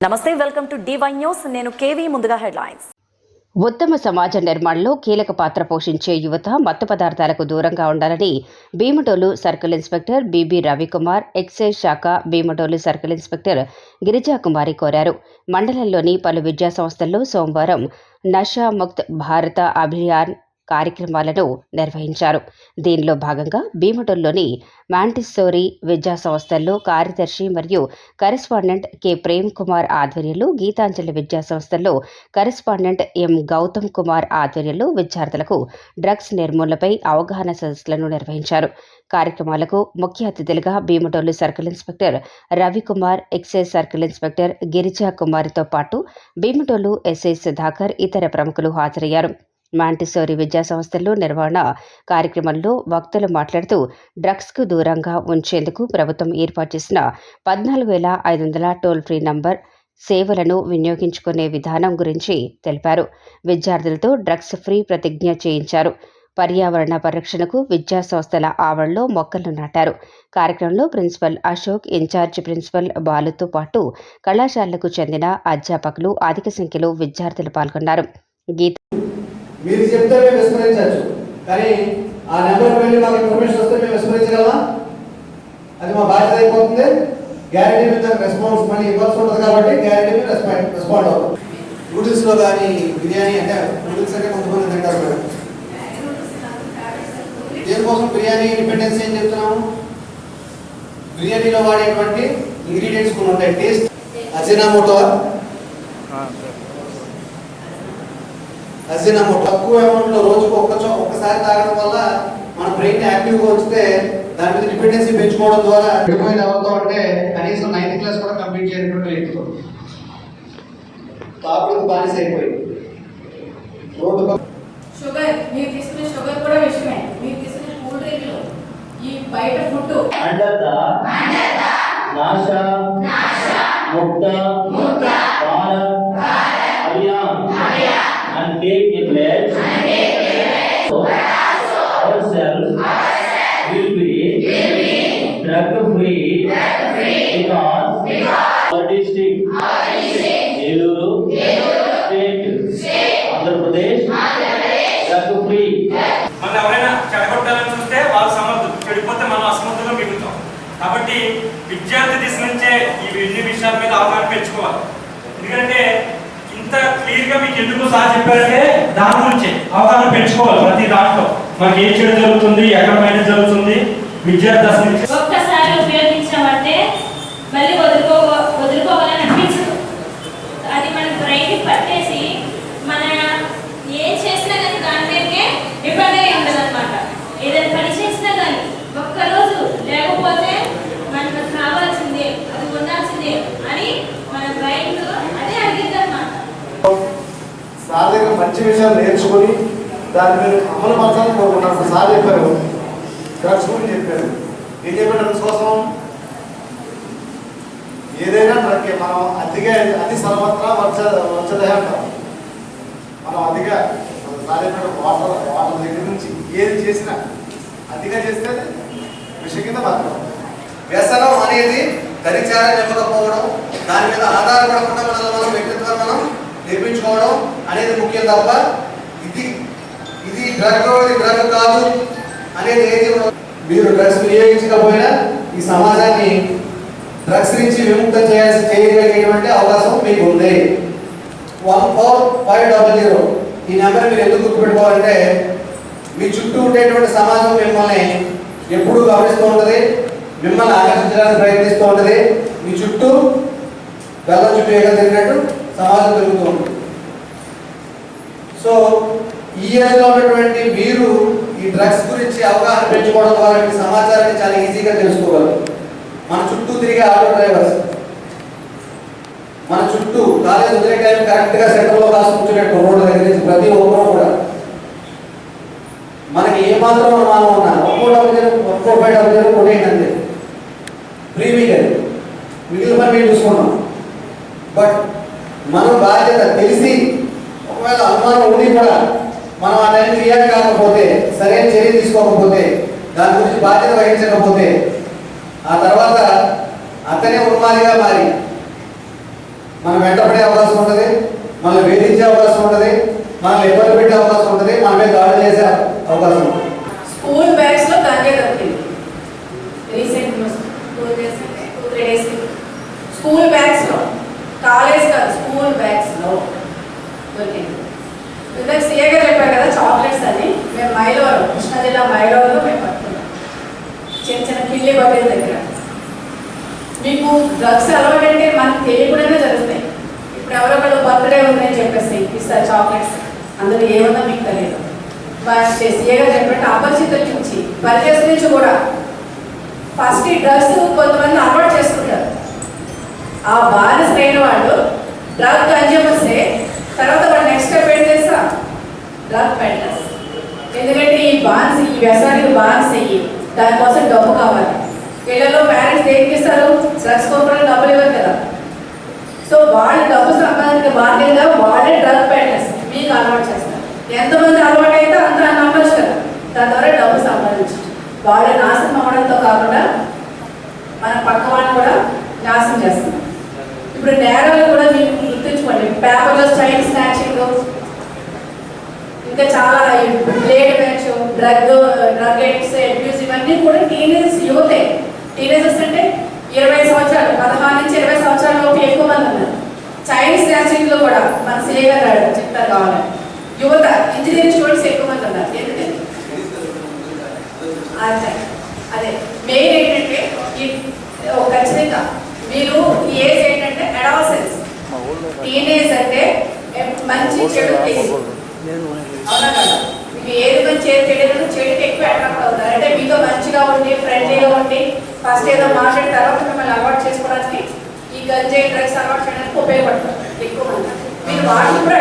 నమస్తే welcome to D న్యూస్ నేను కేవీ ముందుగా హెడ్లైన్స్. ఉత్తమ సమాజ నిర్మాణంలో కీలక పాత్ర పోషించే యువత మత్తు పదార్థాలకు దూరంగా ఉండాలని Bhimadolu circle inspector BB Ravikumar excise శాఖ భీమటోలు సర్కిల్ ఇన్స్పెక్టర్ గిరిజా కుమారి కోరారు. మండలంలోని పలు విద్యా సంస్థల్లో సోమవారం నషా ముక్త్ భారత అభియాన్ కార్యక్రమాలను నిర్వహించారు. దీనిలో భాగంగా భీమటోల్లోని మాంటిస్సోరీ విద్యా సంస్థల్లో కార్యదర్శి మరియు కరెస్పాండెంట్ కె. ప్రేమ్ కుమార్ ఆధ్వర్యంలో గీతాంజలి విద్యా సంస్థల్లో కరెస్పాండెంట్ ఎం. గౌతమ్ కుమార్ ఆధ్వర్యంలో విద్యార్థులకు డ్రగ్స్ నిర్మూలనపై అవగాహన సదస్సులను నిర్వహించారు. కార్యక్రమాలకు ముఖ్య అతిథులుగా Bhimadolu circle inspector Ravikumar excise circle inspector Girija కుమార్తో పాటు భీమటోలు ఎస్ఐ సుధాకర్ ఇతర ప్రముఖులు హాజరయ్యారు. మాంటిసోరి విద్యా సంస్థల్లో నిర్వహణ కార్యక్రమంలో వక్తలు మాట్లాడుతూ డ్రగ్స్కు దూరంగా ఉంచేందుకు ప్రభుత్వం ఏర్పాటు చేసిన పద్నాలుగు వేల ఐదు వందల టోల్ ఫ్రీ నంబర్ సేవలను వినియోగించుకునే విధానం గురించి తెలిపారు. విద్యార్థులతో డ్రగ్స్ ఫ్రీ ప్రతిజ్ఞ చేయించారు. పర్యావరణ పరిరక్షణకు విద్యా సంస్థల ఆవరణలో మొక్కలు నాటారు. కార్యక్రమంలో ప్రిన్సిపల్ అశోక్ ఇన్ఛార్జ్ ప్రిన్సిపల్ బాలుతో పాటు కళాశాలలకు చెందిన అధ్యాపకులు అధిక సంఖ్యలో విద్యార్థులు పాల్గొన్నారు. గీత మీరు చెప్తే మేము విస్మరించవచ్చు. కానీ ఆ నెంబర్ వెళ్ళి మాకు ఇన్ఫర్మేషన్ వస్తే మేము విస్మరించగలమా? అది మా బాధ్యత అయిపోతుంది. గ్యారంటీ మీద రెస్పాన్స్ మళ్ళీ ఇవ్వాల్సి ఉంటుంది కాబట్టి గ్యారంటీ మీద రెస్పాండ్ రెస్పాండ్ అవుతాం. నూడిల్స్లో కానీ బిర్యానీ అంటే నూడిల్స్ అంటే కొంతమంది తింటారు మేడం దేనికోసం బిర్యానీ ఇండిపెండెన్స్ ఏం చెప్తున్నాము? బిర్యానీలో వాడేటువంటి ఇంగ్రీడియంట్స్ కొన్ని ఉంటాయి. టేస్ట్ అజినామోటో అజినామోటో తక్కువ అమౌంట్లో రోజుకు ఒక్క ఒక్కసారి తాగడం వల్ల మన బ్రెయిన్ యాక్టివ్గా ఉంచితే దాని మీద డిపెండెన్సీ పెంచుకోవడం ద్వారా డిపెండ్ అవుతాం అంటే కనీసం నైన్త్ క్లాస్ కూడా కంప్లీట్ చేయనటువంటి వ్యక్తులు తాగుడుకు బానిస అయిపోయింది. రోడ్డు పక్క- షుగర్ మీరు తీసుకునే షుగర్ కూడా విషయమే. మీరు తీసుకునే కూల్ డ్రింక్లు ఈ బయట food అండత Nasha Mukt Bharat Abhiyan and take a pledge ourselves. Will be. Drug free because. Our district Eluru state Andhra Pradesh drug free మనం ఎవరైనా చెడగొట్టాలని చూస్తే వాళ్ళు సమర్థులు. చెడిపోతే మనం అసమర్థులు మిగులుతాం. కాబట్టి విద్యార్థి దిశ నుంచే ఈ విషయాల మీద అవగాహన పెంచుకోవాలి. స్పెసిఫిక్గా మీకు ఎందుకు సార్ చెప్పారంటే దాని గురించి అవగాహన పెంచుకోవాలి ప్రతి దాంట్లో. మనకి ఏం చెడు జరుగుతుంది ఎక్కడ పైన జరుగుతుంది విద్యార్థి దశ నుంచి ఒక్కసారి ఉపయోగించామంటే మళ్ళీ వదులుకో వదులుకోవాలని అనిపించదు. అది మన బ్రెయిన్ పట్టేసి మన ఏం చేసినా కానీ దాని మీదకే డిపెండ్ అయ్యి ఉండదు అనమాట ఏదైనా పని చేసినా కానీ ఒక్కరోజు లేకపోతే మనకు కావాల్సిందే అది ఉండాల్సిందే అని మన బ్రెయిన్ అదే అడిగింది అనమాట సార్ దగ్గర మంచి విషయాలు నేర్చుకొని దాని మీద అమలు పరచాలని కోరుకున్నాను సార్ చెప్పారు. డ్రగ్స్ గురించి చెప్పారు. ఏం చెప్పారు? డ్రగ్స్ కోసం ఏదైనా డ్రగ్ మనం అతిగా అతి సర్వత్రా వచ్చ వచ్చదే అంటాం మనం అతిగా సార్ చెప్పారు వాటర్ వాటర్ దగ్గర నుంచి ఏది చేసినా అతిగా చేస్తే విషయం కింద మాత్రం వ్యసనం అనేది దరిచారం ఇవ్వకపోవడం దాని మీద ఆధారపడకుండా మనల్ని మనం వ్యక్తిత్వం మనం నిర్మించుకోవడం అనేది ముఖ్యం తప్ప ఇది ఇది డ్రగ్ ఇది డ్రగ్ కాదు అనేది ఏది మీరు డ్రగ్స్ వినియోగించకపోయినా ఈ సమాజాన్ని డ్రగ్స్ నుంచి విముక్తం చేయాల్సి చేయగలిగేటువంటి అవకాశం మీకు ఉంది one four five double zero. ఈ నెంబర్ మీరు ఎందుకు గుర్తుపెట్టుకోవాలంటే మీ చుట్టూ ఉండేటువంటి సమాజం మిమ్మల్ని ఎప్పుడూ గమనిస్తూ ఉంటుంది మిమ్మల్ని ఆకర్షించడానికి ప్రయత్నిస్తూ ఉంటుంది. మీ చుట్టూ బెల్లం చుట్టూ ఏక తిరిగినట్టు సమాజం పెరుగుతూ ఉంటుంది. సో ఈ ఏజ్లో ఉన్నటువంటి మీరు ఈ డ్రగ్స్ గురించి అవగాహన పెంచుకోవడం ద్వారా మీ సమాచారాన్ని చాలా ఈజీగా తెలుసుకోగలరు. మన చుట్టూ తిరిగే ఆటో డ్రైవర్స్. మన చుట్టూ కాలేజ్ వదిలే టైం కరెక్ట్గా సెంటర్లో కాసు కూర్చున్నట్టు రోడ్డు దగ్గర నుంచి ప్రతి ఒక్కరూ కూడా. మనకి ఏ మాత్రం అనుమానం ఉన్నా ఒక్కో డబ్బు ఒక్కో ఫైవ్ డబ్బు జరు కొట్టేయండి అంతే. ఫ్రీ వీకెండ్ మిగిలిన పని మేము చూసుకున్నాం బట్ మన బాధ్యత తెలిసి ఒకవేళ అనుమానం ఉండి కూడా మనం ఆ టైంకి రియాక్ట్ కాకపోతే సరైన చర్య తీసుకోకపోతే దాని గురించి బాధ్యత వహించకపోతే ఆ తర్వాత అతనే ఉన్మాదిగా మారి మనం వెంటపడే అవకాశం ఉంటుంది మనల్ని వేధించే అవకాశం ఉంటుంది మనల్ని ఇబ్బంది పెట్టే అవకాశం ఉంటుంది మన మీద దాడి చేసే అవకాశం ఉంటుంది. స్కూల్ బ్యాగ్స్లో గంజే దొరికింది రీసెంట్ స్కూల్ బ్యాగ్స్లో కాలేజ్ కాదు స్కూల్ బ్యాగ్స్. ఇందాక సీఏ గారు చెప్పారు కదా? చాక్లెట్స్ అని మేము మైలవరం కృష్ణా జిల్లా మైలవరంలో మేము పట్టుకున్నాం. చిన్న చిన్న పిల్లి బబ్బీల దగ్గర. మీకు డ్రగ్స్ అలవాటు అంటే మనకు తెలియకుండానే జరుగుతాయి. ఇప్పుడు ఎవరో ఒకళ్ళు బర్త్డే ఉందని చెప్పేసి ఇస్తారు చాక్లెట్స్ అందులో ఏమన్నా మీకు తెలియదు. సీఏ గారు చెప్పినట్టు అపరిచితుల నుంచి పరిచయం నుంచి కూడా. ఫస్ట్ ఈ డ్రగ్స్ కొంతమంది అలవాటు చేసుకుంటారు. ఆ బానిస అయిన వాళ్ళు డ్రగ్ కన్జ్యూమర్సే తర్వాత వాళ్ళు నెక్స్ట్ స్టెప్ ఏంటి డ్రగ్ పెంటర్స్ ఎందుకంటే ఈ బాన్స్ ఈ వ్యసనానికి బాన్స్ అయ్యి దానికోసం డబ్బు కావాలి. పిల్లలు పేరెంట్స్ దేనికి ఇస్తారు? డ్రగ్స్ కొనుక్కోవడానికి డబ్బులు ఇవ్వరు కదా. సో వాళ్ళు డబ్బు సంపాదించే మార్గంగా వాళ్ళే డ్రగ్ పెంటర్స్ మీకు అలవాటు చేస్తారు. ఎంతమంది అలవాటు అయితే అంత నమ్మచ్చు కదా. దాని ద్వారా డబ్బు సంపాదించు. వాళ్ళు నాశనం అవ్వడంతో కాకుండా మన పక్క వాళ్ళని కూడా నాశనం చేస్తున్నారు ఇప్పుడు నేరాలు కూడా మీకు డ్రగ్ డ్రగ్ ఎడిక్ట్స్ అబ్యూస్ ఇవన్నీ కూడా టీనేజర్స్ యువతే. టీనేజర్స్ అంటే ఇరవై సంవత్సరాలు పదహారు నుంచి ఇరవై సంవత్సరాల లోపు ఎక్కువ మంది ఉన్నారు. చైనీస్ స్నాచింగ్లో కూడా మన సేవర్ రాడు చెప్తారు కావాలి యువత ఇంజనీరింగ్ స్టూడెంట్స్ ఎక్కువ మంది ఉన్నారు. ఎందుకంటే అదే అదే. మెయిన్ ఏంటంటే ఈ ఓ ఖచ్చితంగా మీరు ఈ ఏజ్ ఏంటంటే అడాలసెన్స్ టీనేజ్ అంటే మంచి చెడు అవునా కదా? ఏది మంచి ఏది చెడు చెడుకి ఎక్కువ అట్రాక్ట్ అవుతారు. అంటే మీతో మంచిగా ఉండి ఫ్రెండ్లీగా ఉండి ఫస్ట్ ఏదో మాట్లాడిన తర్వాత మిమ్మల్ని అలవాటు చేసుకోవడానికి ఈ గంజాయి డ్రగ్స్ అలవాటు చేయడానికి ఉపయోగపడుతుంది ఎక్కువ మంది. మీరు వాటిని కూడా